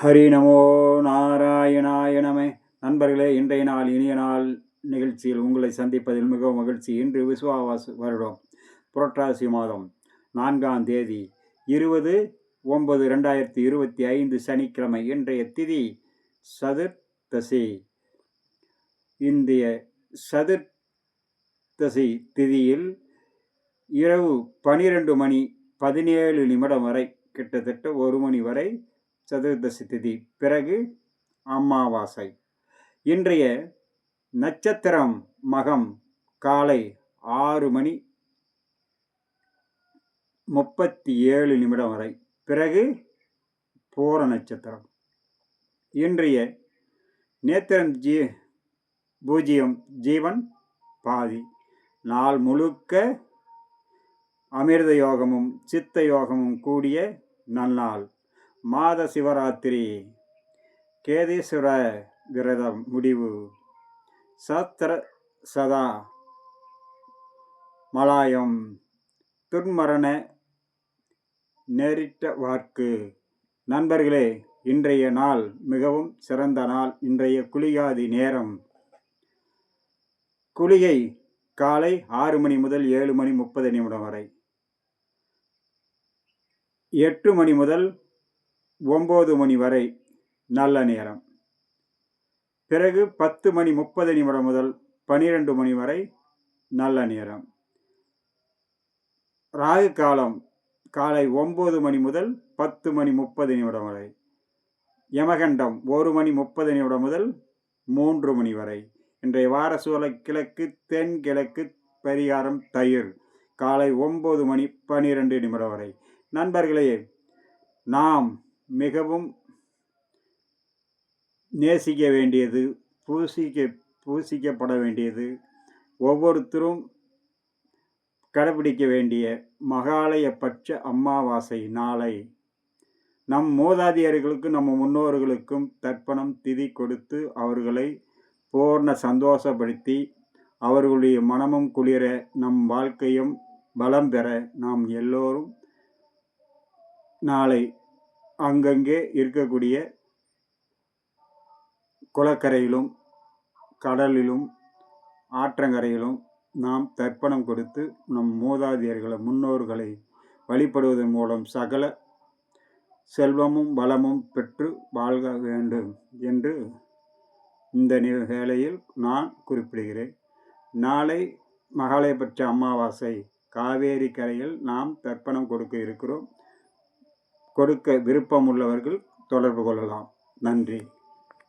ஹரி நமோ நாராயணாய நமே. நண்பர்களே இன்றைய நாள் இனிய நாள் நிகழ்ச்சியில் உங்களை சந்திப்பதில் மிகவும் மகிழ்ச்சி. இன்று விஸ்வாவாச வருடம் புரட்டாசி மாதம் நான்காம் தேதி இருபது ஒன்பது ரெண்டாயிரத்தி இருபத்தி ஐந்து சனிக்கிழமை. இன்றைய திதி சதுர்தசி இந்திய சதுர்தசி திதியில் இரவு பனிரெண்டு மணி பதினேழு நிமிடம் வரை கிட்டத்தட்ட ஒரு மணி வரை சதுர்தசி திதி. பிறகு அமாவாசை. இன்றைய நட்சத்திரம் மகம் காலை ஆறு மணி முப்பத்தி ஏழு நிமிடம் வரை. பிறகு பூர நட்சத்திரம். இன்றைய நேத்திரம் ஜீ பூஜ்ஜியம் ஜீவன் பாதி. நாள் முழுக்க அமிர்த யோகமும் சித்த யோகமும் கூடிய நன்னாள். மாத சிவராத்திரி. கேதீஸ்வர விரதம் முடிவு. சத்திர சதா. மலாயம். துன்மரண நேரிட்ட வார்க்கு. நண்பர்களே இன்றைய நாள் மிகவும் சிறந்த நாள். இன்றைய குளியாதி நேரம். குளிகை காலை ஆறு மணி முதல் ஏழு மணி முப்பது நிமிடம் வரை. எட்டு மணி முதல் ஒம்பது மணி வரை நல்ல நேரம். பிறகு பத்து மணி முப்பது நிமிடம் முதல் பனிரெண்டு மணி வரை நல்ல நேரம். ராகு காலம் காலை ஒம்பது மணி முதல் பத்து மணி முப்பது நிமிடம் வரை. யமகண்டம் ஒரு மணி முப்பது நிமிடம் முதல் மூன்று மணி வரை. இன்றைய வார சூழலை கிழக்கு தென் கிழக்கு பரிகாரம் தயிர் காலை ஒம்பது மணி பனிரெண்டு நிமிடம் வரை. நண்பர்களே நாம் மிகவும் நேசிக்க வேண்டியது பூசிக்க பூசிக்கப்பட வேண்டியது. ஒவ்வொருத்தரும் கடைபிடிக்க வேண்டிய மகாலயபட்ச அமாவாசை நாளை. நம் மூதாதியர்களுக்கும் நம்ம முன்னோர்களுக்கும் தர்ப்பணம் திதி கொடுத்து அவர்களை பூர்ண சந்தோஷப்படுத்தி அவர்களுடைய மனமும் குளிர நம் வாழ்க்கையும் பலம் பெற நாம் எல்லோரும் நாளை அங்கங்கே இருக்கக்கூடிய குளக்கரையிலும் கடலிலும் ஆற்றங்கரையிலும் நாம் தர்ப்பணம் கொடுத்து நம் மூதாதையர்களை முன்னோர்களை வழிபடுவதன் மூலம் சகல செல்வமும் வளமும் பெற்று வாழ்க வேண்டும் என்று இந்த வேளையில் நான் குறிப்பிடுகிறேன். நாளை மகாலயபட்ச அமாவாசை காவேரி கரையில் நாம் தர்ப்பணம் கொடுக்க இருக்கிறோம். கொடுக்க விருப்பம் உள்ளவர்கள் தொடர்பு கொள்ளலாம். நன்றி.